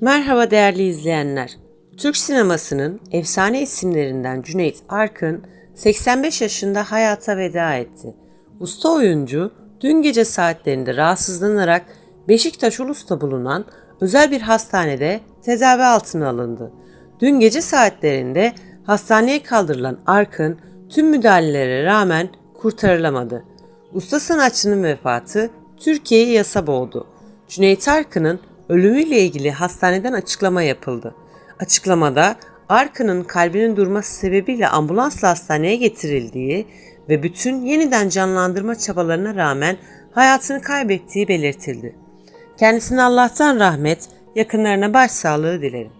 Merhaba değerli izleyenler. Türk sinemasının efsane isimlerinden Cüneyt Arkın 85 yaşında hayata veda etti. Usta oyuncu dün gece saatlerinde rahatsızlanarak Beşiktaş Ulus'ta bulunan özel bir hastanede tedavi altına alındı. Dün gece saatlerinde hastaneye kaldırılan Arkın tüm müdahalelere rağmen kurtarılamadı. Usta sanatçının vefatı Türkiye'yi yasa boğdu. Cüneyt Arkın'ın ölümüyle ilgili hastaneden açıklama yapıldı. Açıklamada Arkın'ın kalbinin durması sebebiyle ambulansla hastaneye getirildiği ve bütün yeniden canlandırma çabalarına rağmen hayatını kaybettiği belirtildi. Kendisine Allah'tan rahmet, yakınlarına başsağlığı dilerim.